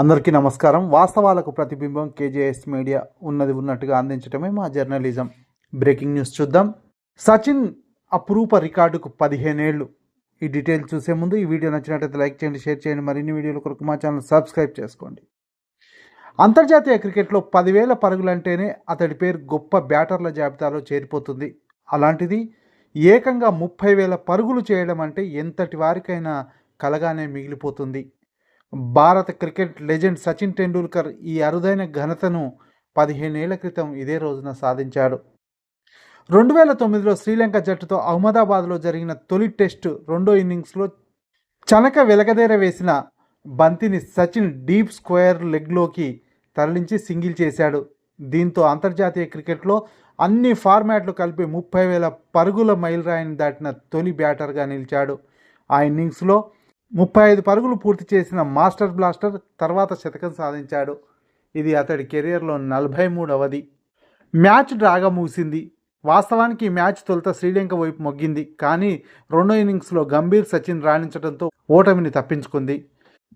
అందరికీ నమస్కారం. వాస్తవాలకు ప్రతిబింబం కేజేఎస్ మీడియా ఉన్నది ఉన్నట్టుగా అందించడమే మా జర్నలిజం. బ్రేకింగ్ న్యూస్ చూద్దాం. సచిన్ అపురూప రికార్డుకు పదిహేనేళ్ళు ఈ డీటెయిల్ చూసే ముందు ఈ వీడియో నచ్చినట్లయితే లైక్ చేయండి షేర్ చేయండి మరిన్ని వీడియోల కొరకు మా ఛానల్ సబ్స్క్రైబ్ చేసుకోండి. అంతర్జాతీయ క్రికెట్లో పదివేల పరుగులంటేనే అతడి పేరు గొప్ప బ్యాటర్ల జాబితాలో చేరిపోతుంది. అలాంటిది ఏకంగా ముప్పై వేల పరుగులు చేయడం అంటే ఎంతటి వారికైనా కలగానే మిగిలిపోతుంది. భారత క్రికెట్ లెజెండ్ సచిన్ టెండూల్కర్ ఈ అరుదైన ఘనతను పదిహేనేళ్ళ క్రితం ఇదే రోజున సాధించాడు. రెండు వేల తొమ్మిదిలో శ్రీలంక జట్టుతో అహ్మదాబాద్లో జరిగిన తొలి టెస్టు రెండో ఇన్నింగ్స్లో చనక వెలగదేర వేసిన బంతిని సచిన్ డీప్ స్క్వేర్ లెగ్లోకి తరలించి సింగిల్ చేశాడు. దీంతో అంతర్జాతీయ క్రికెట్లో అన్ని ఫార్మాట్లు కలిపి ముప్పై వేల పరుగుల మైలురాయిని దాటిన తొలి బ్యాటర్గా నిలిచాడు. ఆ ఇన్నింగ్స్లో ముప్పై ఐదు పరుగులు పూర్తి చేసిన మాస్టర్ బ్లాస్టర్ తర్వాత శతకం సాధించాడు. ఇది అతడి కెరియర్లో నలభై మూడవది మ్యాచ్ డ్రాగా ముగిసింది. వాస్తవానికి ఈ మ్యాచ్ తొలుత శ్రీలంక వైపు మొగ్గింది. కానీ రెండో ఇన్నింగ్స్లో గంభీర్ సచిన్ రాణించడంతో ఓటమిని తప్పించుకుంది.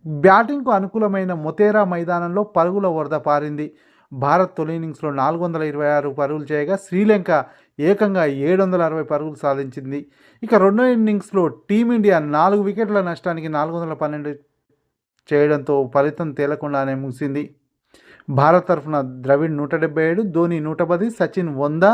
బ్యాటింగ్కు అనుకూలమైన మొతేరా మైదానంలో పరుగుల వరద పారింది. భారత్ తొలి ఇన్నింగ్స్లో నాలుగు వందల ఇరవై ఆరు పరుగులు చేయగా శ్రీలంక ఏకంగా ఏడు వందల అరవై పరుగులు సాధించింది. ఇక రెండో ఇన్నింగ్స్లో టీమిండియా నాలుగు వికెట్ల నష్టానికి నాలుగు వందల పన్నెండు చేయడంతో ఫలితం తేలకుండానే ముగిసింది. భారత్ తరఫున ద్రవిడ్ నూట డెబ్బై ఏడు ధోని నూట పది సచిన్ వంద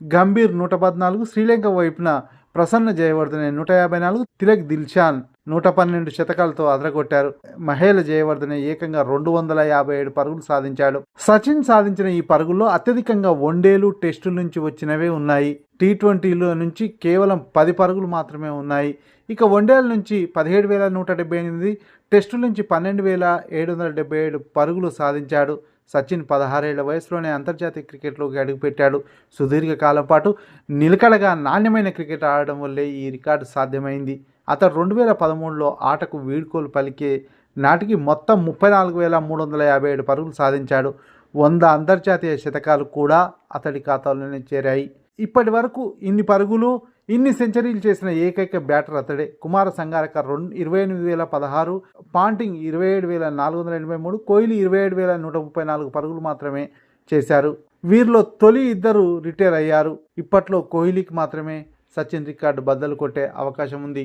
గంభీర్ నూట పద్నాలుగు శ్రీలంక వైపున ప్రసన్న జయవర్ధనే నూట యాభై నాలుగు తిలక్ దిల్షాన్ నూట పన్నెండు శతకాలతో అదరగొట్టారు. మహేల జయవర్ధనే ఏకంగా రెండు వందల యాభై ఏడు పరుగులు సాధించాడు. సచిన్ సాధించిన ఈ పరుగుల్లో అత్యధికంగా వన్డేలు టెస్టుల నుంచి వచ్చినవే ఉన్నాయి. టీ ట్వంటీలో నుంచి కేవలం పది పరుగులు మాత్రమే ఉన్నాయి. ఇక వన్డేల నుంచి పదిహేడు వేల నూట డెబ్బై ఎనిమిది టెస్టుల నుంచి పన్నెండు వేల ఏడు వందల డెబ్బై ఏడు పరుగులు సాధించాడు. సచిన్ పదహారేళ్ళ వయసులోనే అంతర్జాతీయ క్రికెట్లోకి అడుగుపెట్టాడు. సుదీర్ఘ కాలం పాటు నిలకడగా నాణ్యమైన క్రికెట్ ఆడడం వల్లే ఈ రికార్డు సాధ్యమైంది. అతడు రెండు వేల పదమూడులో ఆటకు వీడ్కోలు పలికే నాటికి మొత్తం ముప్పై నాలుగు వేల మూడు వందల యాభై ఏడు పరుగులు సాధించాడు. వంద అంతర్జాతీయ శతకాలు కూడా అతడి ఖాతాలోనే చేరాయి. ఇప్పటి వరకు ఇన్ని పరుగులు ఇన్ని సెంచరీలు చేసిన ఏకైక బ్యాటర్ అతడే. కుమార సంగారక రెండు ఇరవై ఎనిమిది వేల పదహారు పాంటింగ్ ఇరవై ఏడు వేల నాలుగు వందల ఎనభై మూడు కోహ్లీ ఇరవై ఏడు వేల నూట ముప్పై నాలుగు పరుగులు మాత్రమే చేశారు. వీరిలో తొలి ఇద్దరు రిటైర్ అయ్యారు. ఇప్పట్లో కోహ్లీకి మాత్రమే సచిన్ రికార్డు బద్దలు కొట్టే అవకాశం ఉంది